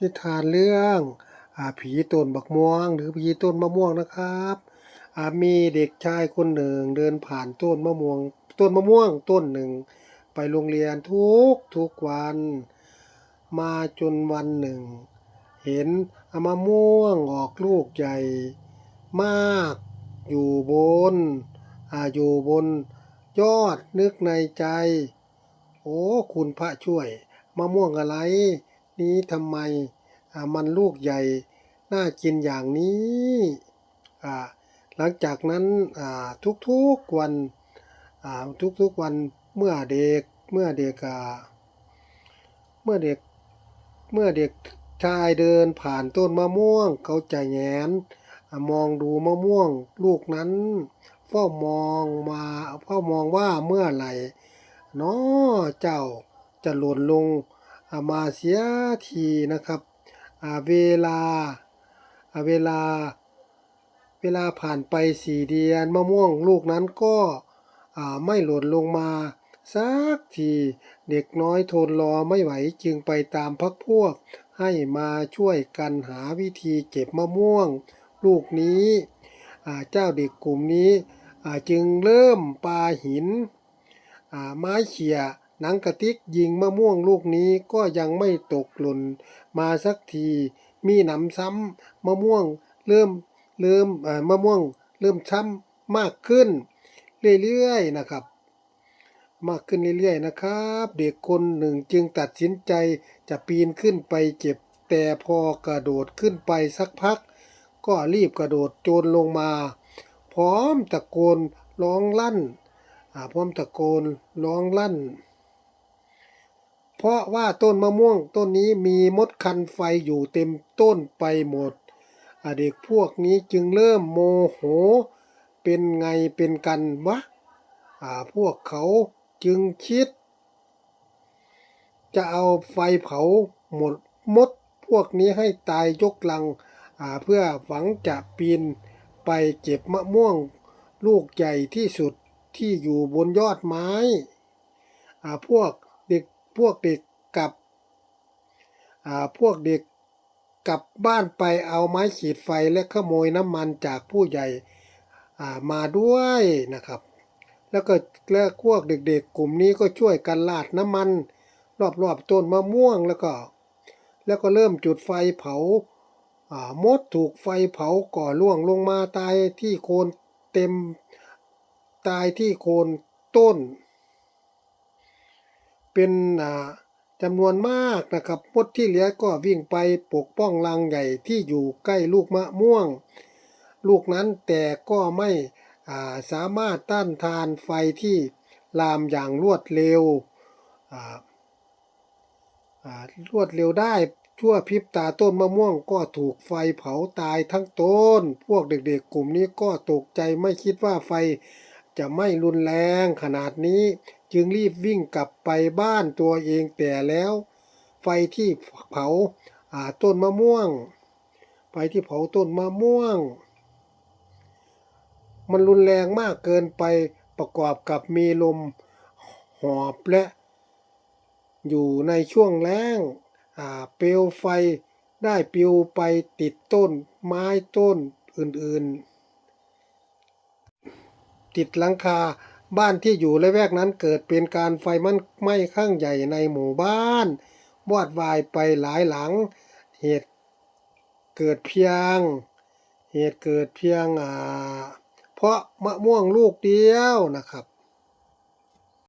นิทานเรื่องอาผีต้นบักม่วง หรือผีต้นมะม่วงนะครับอามีเด็กชายคนหนึ่งเดินผ่านต้นมะม่วง ต้นมะม่วงต้นหนึ่ง ไปโรงเรียนทุกทุกวัน มาจนวันหนึ่ง เห็นมะม่วงออกลูกใหญ่ มากอยู่บนอาอยู่บน ยอดนึกในใจ โอ้ คุณพระช่วยมะม่วงอะไร นี้ทำไมมันลูกใหญ่น่ากินอย่างนี้หลังจากนั้นทุกๆวันทุกๆวันเมื่อเด็กเมื่อเด็กเมื่อเด็กเมื่อเด็กชายเดินผ่านต้นมะม่วง เขาจะแงนมองดูมะม่วง ลูกนั้นเฝ้ามองมาเฝ้ามองว่าเมื่อไหร่น้อเจ้าจะหล่นลง มาเสียทีนะครับเวลาเวลาเวลาผ่านไปสี่เดือนมะม่วงลูกนั้นก็ไม่หล่นลงมาสักทีเด็กน้อยทนรอไม่ไหวจึงไปตามพักพวก ให้มาช่วยกันหาวิธีเก็บมะม่วง ลูกนี้เจ้าเด็กกลุ่มนี้จึงเริ่มปาหินไม้เขี่ย หนังกระติกยิงมะม่วงลูกนี้ก็ยังไม่ตกหล่นมาสักที มีหนำซ้ำมะม่วงเริ่มเริ่มเอ่อมะม่วงเริ่มช้ำมากขึ้น เรื่อยๆนะครับ มากขึ้นเรื่อยๆนะครับ เด็กคนหนึ่งจึงตัดสินใจจะปีนขึ้นไปเก็บ แต่พอกระโดดขึ้นไปสักพัก ก็รีบกระโดดโจรลงมา พร้อมตะโกนร้องลั่นพร้อมตะโกนร้องลั่น เพราะว่าต้นมะม่วงต้นนี้มีมดคันไฟอยู่เต็มต้นไปหมดเด็กพวกนี้จึงเริ่มโมโห เป็นไงเป็นกันวะพวกเขาจึงคิด จะเอาไฟเผาหมดมดพวกนี้ให้ตายยกลังเพื่อหวังจะปีนไปเก็บมะม่วงลูกใหญ่ที่สุดที่อยู่บนยอดไม้ พวก พวกเด็กกลับพวกเด็กกลับบ้านไปเอาไม้ขีดไฟและขโมยน้ำมันจากผู้ใหญ่ามาด้วยนะครับ แล้วก็แล้วพวกเด็กๆ กลุ่มนี้ก็ช่วยกันลาดน้ำมัน รอบๆต้นมะม่วงแล้วก็ แล้วก็เริ่มจุดไฟเผาามดถูกไฟเผาก่อล่วงลงมาตายที่โคนเต็มตายที่โคนต้น เป็นอ่าจำนวนมากนะครับมดที่เหลือก็วิ่งไปปกป้องรังใหญ่ที่อยู่ใกล้ลูกมะม่วง ลูกนั้นแต่ก็ไม่าสามารถต้านทานไฟที่ลามอย่างรวดเร็วรวดเร็วได้ชั่วพริบตาต้นมะม่วงก็ถูกไฟเผาตายทั้งต้น พวกเด็กๆกลุ่มนี้ก็ตกใจไม่คิดว่าไฟจะไม่รุนแรงขนาดนี้ จึงรีบวิ่งกลับไปบ้านตัวเองแต่แล้ว ไฟที่เผาาต้นมะม่วง ไฟที่เผาต้นมะม่วง มันรุนแรงมากเกินไปประกอบกับมีลมหอบและ อยู่ในช่วงแล้งเปลวไฟได้ปลิวไปติดต้นไม้ต้นอื่นๆ ติดหลังคา บ้านที่อยู่ละแวกนั้นเกิดเป็นการไฟมันไหม้ข้างใหญ่ในหมู่บ้านวอดวายไปหลายหลัง เหตุเกิดเพียง เหตุเกิดเพียงอ่าเพราะมะม่วงลูกเดียวนะครับ